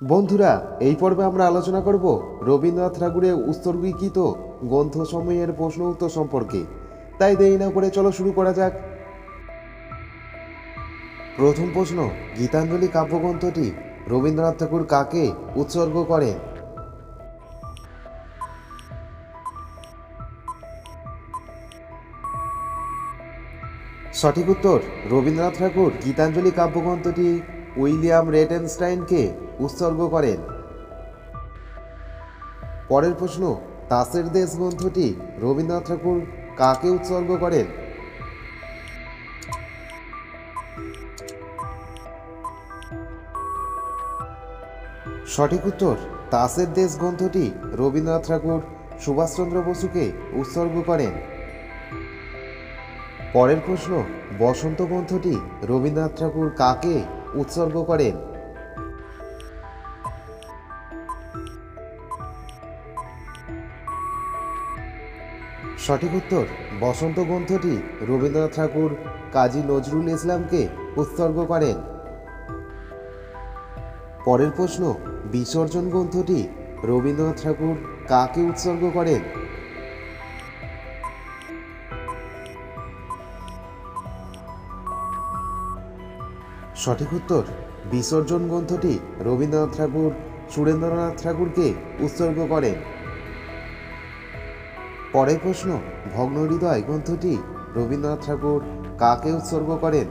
বন্ধুরা, এই পর্বে আমরা আলোচনা করব রবীন্দ্রনাথ ঠাকুরের উৎসর্গীকৃত গ্রন্থসমূহের প্রশ্ন উত্তর সম্পর্কে। তাই দেরি না করে চলো শুরু করা যাক। প্রথম প্রশ্ন, গীতাঞ্জলি কাব্যগ্রন্থটি রবীন্দ্রনাথ ঠাকুর কাকে উৎসর্গ করেন? সঠিক উত্তর, রবীন্দ্রনাথ ঠাকুর গীতাঞ্জলি কাব্যগ্রন্থটি উইলিয়াম রেটেনস্টাইনকে উৎসর্গ করেন। পরের প্রশ্ন, তাসের দেশ গ্রন্থটি রবীন্দ্রনাথ ঠাকুর কাকে উৎসর্গ করেন? সঠিক উত্তর, তাসের দেশ গ্রন্থটি রবীন্দ্রনাথ ঠাকুর সুভাষচন্দ্র বসুকে উৎসর্গ করেন। পরের প্রশ্ন, বসন্ত গ্রন্থটি রবীন্দ্রনাথ ঠাকুর কাকে উৎসর্গ করেন সঠিক উত্তর, বসন্ত গ্রন্থটি রবীন্দ্রনাথ ঠাকুর, কাজী নজরুল ইসলামকে উৎসর্গ করেন। পরের প্রশ্ন, বিসর্জন গ্রন্থটি রবীন্দ্রনাথ ঠাকুর কাকে উৎসর্গ করেন? সঠিক উত্তর, বিসর্জন গ্রন্থটি রবীন্দ্রনাথ ঠাকুর, সুরেন্দ্রনাথ ঠাকুরকে উৎসর্গ করেন। পরের প্রশ্ন ভগ্ন হৃদয় গ্রন্থটি রবীন্দ্রনাথ ঠাকুর কাকে উৎসর্গ করেন?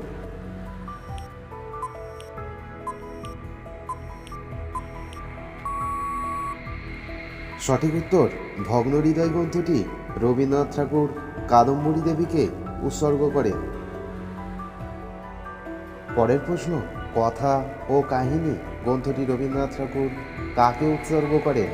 সঠিক উত্তর ভগ্ন হৃদয় গ্রন্থটি রবীন্দ্রনাথ ঠাকুর কাদম্বরী দেবীকে উৎসর্গ করেন। পরের প্রশ্ন, কথা ও কাহিনী গ্রন্থটি রবীন্দ্রনাথ ঠাকুর কাকে উৎসর্গ করেন?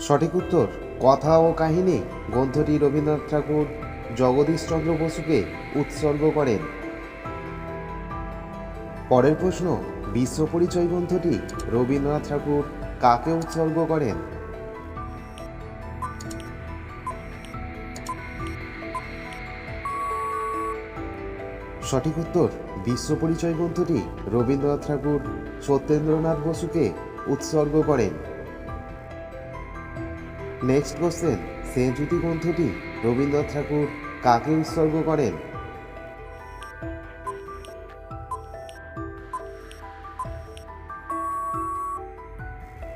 সঠিক উত্তর, কথা ও কাহিনী গ্রন্থটি রবীন্দ্রনাথ ঠাকুর জগদীশচন্দ্র বসুকে উৎসর্গ করেন। পরের প্রশ্ন, বিশ্ব পরিচয় গ্রন্থটি রবীন্দ্রনাথ ঠাকুর কাকে উৎসর্গ করেন? সঠিক উত্তর বিশ্ব পরিচয় গ্রন্থটি রবীন্দ্রনাথ ঠাকুর, সত্যেন্দ্রনাথ বসুকে উৎসর্গ করেন। নেক্সট কোশ্চেন সেঞ্চুতি গ্রন্থটি রবীন্দ্রনাথ ঠাকুর কাকে উৎসর্গ করেন?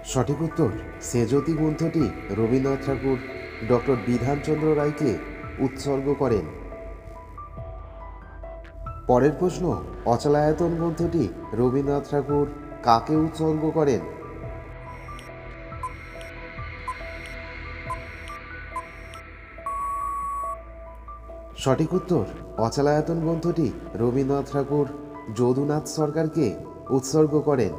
সঠিক উত্তর সেজতি গ্রন্থটি রবীন্দ্রনাথ ঠাকুর ডক্টর বিধানচন্দ্র রায়কে উৎসর্গ করেন। পরের প্রশ্ন, অচলায়তন গ্রন্থটি রবীন্দ্রনাথ ঠাকুর কাকে উৎসর্গ করেন? সঠিক উত্তর, অচলায়তন গ্রন্থটি রবীন্দ্রনাথ ঠাকুর যদুনাথ সরকারকে উৎসর্গ করেন।